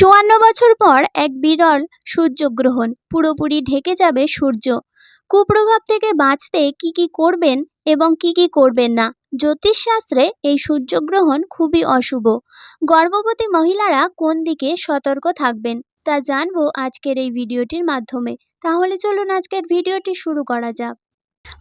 চুয়ান্ন বছর পর এক বিরল সূর্যগ্রহণ। পুরোপুরি ঢেকে যাবে সূর্য। কুপ্রভাব থেকে বাঁচতে কি কি করবেন এবং কি কি করবেন না? জ্যোতিষশাস্ত্রে এই সূর্যগ্রহণ খুবই অশুভ। গর্ভবতী মহিলারা কোন দিকে সতর্ক থাকবেন তা জানব আজকের এই ভিডিওটির মাধ্যমে। তাহলে চলুন আজকের ভিডিওটি শুরু করা যাক।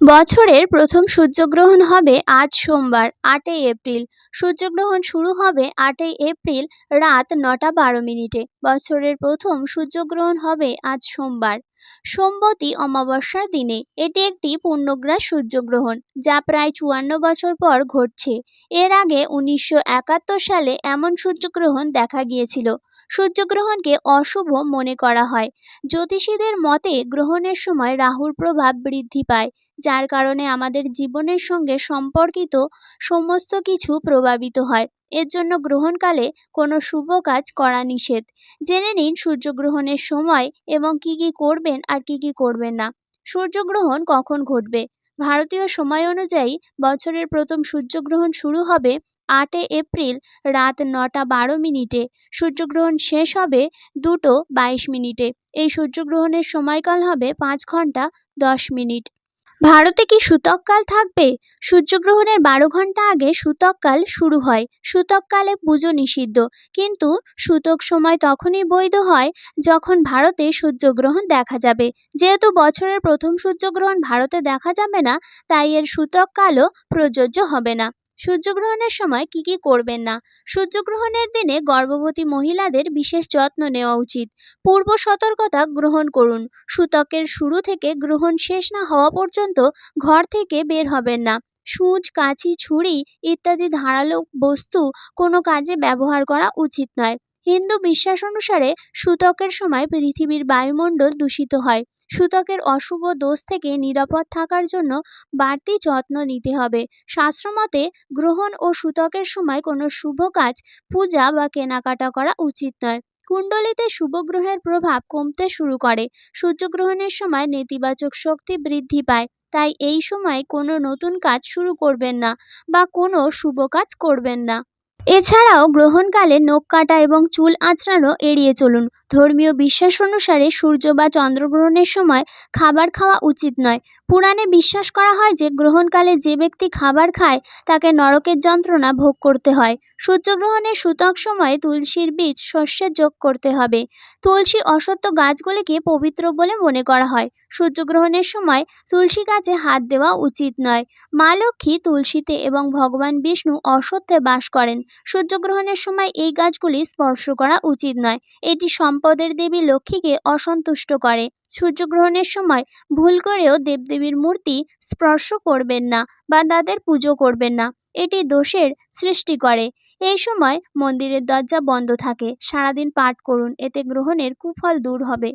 বছরের প্রথম সূর্যগ্রহণ হবে আজ সোমবার, আটই এপ্রিল। সূর্যগ্রহণ শুরু হবে আটই এপ্রিল রাত নটা বারো মিনিটে। বছরের প্রথম সূর্যগ্রহণ হবে আজ সোমবার। সোমবতী অমাবস্যার দিনে এটি একটি পূর্ণগ্রাস সূর্যগ্রহণ, যা প্রায় চুয়ান্ন বছর পর ঘটছে। এর আগে উনিশশো একাত্তর সালে এমন সূর্যগ্রহণ দেখা গিয়েছিল। সূর্যগ্রহণকে অশুভ মনে করা হয়। জ্যোতিষীদের মতে, গ্রহণের সময় রাহুর প্রভাব বৃদ্ধি পায়। যার কারণে আমাদের জীবনের সঙ্গে সম্পর্কিত সমস্ত কিছু প্রভাবিত হয়। এর জন্য গ্রহণকালে কোনো শুভ কাজ করা নিষেধ। জেনে নিন সূর্যগ্রহণের সময় এবং কি কি করবেন আর কি কি করবেন না। সূর্যগ্রহণ কখন ঘটবে? ভারতীয় সময় অনুযায়ী বছরের প্রথম সূর্যগ্রহণ শুরু হবে আটই এপ্রিল রাত নটা বারো মিনিটে। সূর্যগ্রহণ শেষ হবে দুটো বাইশ মিনিটে। এই সূর্যগ্রহণের সময়কাল হবে পাঁচ ঘণ্টা দশ মিনিট। ভারতে কি সূতককাল থাকবে? সূর্যগ্রহণের বারো ঘণ্টা আগে সূতককাল শুরু হয়। সূতককালে পুজো নিষিদ্ধ। কিন্তু সূতক সময় তখনই বৈধ হয় যখন ভারতে সূর্যগ্রহণ দেখা যাবে। যেহেতু বছরের প্রথম সূর্যগ্রহণ ভারতে দেখা যাবে না, তাই এর সূতককালও প্রযোজ্য হবে না। সূর্যগ্রহণের সময় কি কি করবেন না? সূর্যগ্রহণের দিনে গর্ভবতী মহিলাদের বিশেষ যত্ন নেওয়া উচিত। পূর্ব সতর্কতা গ্রহণ করুন। সূতকের শুরু থেকে গ্রহণ শেষ না হওয়া পর্যন্ত ঘর থেকে বের হবেন না। সূচ, কাঁচি, ছুরি ইত্যাদি ধারালো বস্তু কোনো কাজে ব্যবহার করা উচিত নয়। হিন্দু বিশ্বাস অনুসারে সূতকের সময় পৃথিবীর বায়ুমণ্ডল দূষিত হয়। সূতকের অশুভ দোষ থেকে নিরাপদ থাকার জন্য বাড়তি যত্ন নিতে হবে। শাস্ত্রমতে, গ্রহণ ও সূতকের সময় কোনো শুভ কাজ, পূজা বা কেনাকাটা করা উচিত নয়। কুণ্ডলিতে শুভ গ্রহের প্রভাব কমতে শুরু করে। সূর্যগ্রহণের সময় নেতিবাচক শক্তি বৃদ্ধি পায়। তাই এই সময় কোনো নতুন কাজ শুরু করবেন না বা কোনো শুভ কাজ করবেন না। এছাড়াও গ্রহণকালে নখ কাটা এবং চুল আঁচড়ানো এড়িয়ে চলুন। ধর্মীয় বিশ্বাস অনুসারে সূর্য বা চন্দ্রগ্রহণের সময় খাবার খাওয়া উচিত নয়। পুরাণে বিশ্বাস করা হয় যে, গ্রহণকালে যে ব্যক্তি খাবার খায়, তাকে নরকের যন্ত্রণা ভোগ করতে হয়। সূর্যগ্রহণের সূতক সময়ে তুলসীর বীজ শস্যের যোগ করতে হবে। তুলসী অসত্য গাছগুলিকে পবিত্র বলে মনে করা হয়। সূর্যগ্রহণের সময় তুলসী গাছে হাত দেওয়া উচিত নয়। মা লক্ষ্মী তুলসীতে এবং ভগবান বিষ্ণু অসত্যে বাস করেন। সূর্যগ্রহণের সময় এই গাছগুলি স্পর্শ করা উচিত নয়। এটি সম্পদের দেবী লক্ষ্মীকে অসন্তুষ্ট করে। সূর্যগ্রহণের সময় ভুল করেও দেবদেবীর মূর্তি স্পর্শ করবেন না বা তাদের পুজো করবেন না, এটি দোষের সৃষ্টি করে। এই সময় মন্দিরের দরজা বন্ধ থাকে, সারাদিন পাঠ করুন, এতে গ্রহণের কুফল দূর হবে।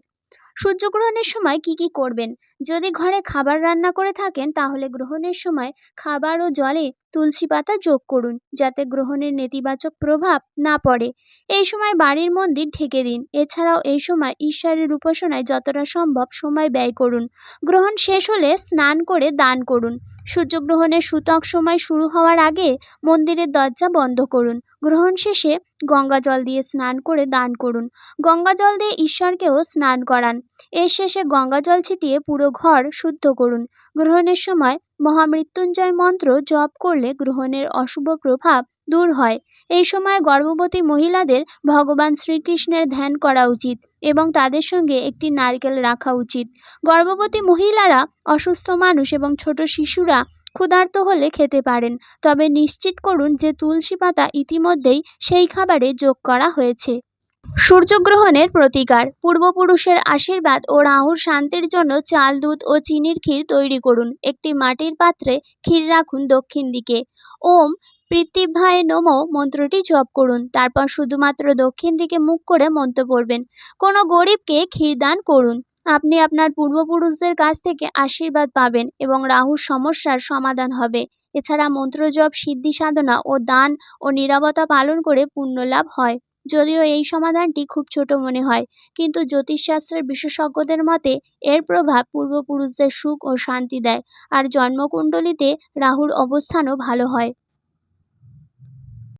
সূর্যগ্রহণের সময় কি কি করবেন? যদি ঘরে খাবার রান্না করে থাকেন, তাহলে গ্রহণের সময় খাবার ও জলে তুলসী পাতা যোগ করুন, যাতে গ্রহণের নেতিবাচক প্রভাব না পড়ে। এই সময় বাড়ির মন্দির ঢেকে দিন। এছাড়াও এই সময় ঈশ্বরের উপাসনায় যতটা সম্ভব সময় ব্যয় করুন। গ্রহণ শেষ হলে স্নান করে দান করুন। সূর্যগ্রহণের সূতক সময় শুরু হওয়ার আগে মন্দিরের দরজা বন্ধ করুন। গ্রহণ শেষে গঙ্গা জল দিয়ে স্নান করে দান করুন। গঙ্গা জল দিয়ে ঈশ্বরকেও স্নান করান। এর শেষে গঙ্গা জল ছিটিয়ে পুরো ঘর শুদ্ধ করুন। গ্রহণের সময় মহামৃত্যুঞ্জয় মন্ত্র জপ করলে গ্রহণের অশুভ প্রভাব দূর হয়। এই সময় গর্ভবতী মহিলাদের ভগবান শ্রীকৃষ্ণের ধ্যান করা উচিত এবং তাদের সঙ্গে একটি নারকেল রাখা উচিত। গর্ভবতী মহিলারা অসুস্থ মানুষ এবং ছোট শিশুরা ক্ষুধার্ত হলে খেতে পারেন। তবে নিশ্চিত করুন যে তুলসী পাতা ইতিমধ্যেই সেই খাবারে যোগ করা হয়েছে। সূর্যগ্রহণের প্রতিকার, পূর্বপুরুষের আশীর্বাদ ও রাহুর শান্তির জন্য চাল, দুধ ও চিনির ক্ষীর তৈরি করুন। একটি মাটির পাত্রে ক্ষীর রাখুন দক্ষিণ দিকে। ওম পৃথিভায় নমো মন্ত্রটি জপ করুন। তারপর শুধুমাত্র দক্ষিণ দিকে মুখ করে মন্ত্র পড়বেন। কোনো গরিবকে ক্ষীর দান করুন। আপনি আপনার পূর্বপুরুষদের কাছ থেকে আশীর্বাদ পাবেন এবং রাহুর সমস্যার সমাধান হবে। এছাড়া মন্ত্রজপ সিদ্ধি সাধনা ও দান ও নিরবতা পালন করে পুণ্যলাভ হয়। যদিও এই সমাধানটি খুব ছোট মনে হয়, কিন্তু জ্যোতিষশাস্ত্রের বিশেষজ্ঞদের মতে এর প্রভাব পূর্বপুরুষদের সুখ ও শান্তি দেয়, আর জন্মকুণ্ডলিতে রাহুর অবস্থানও ভালো হয়।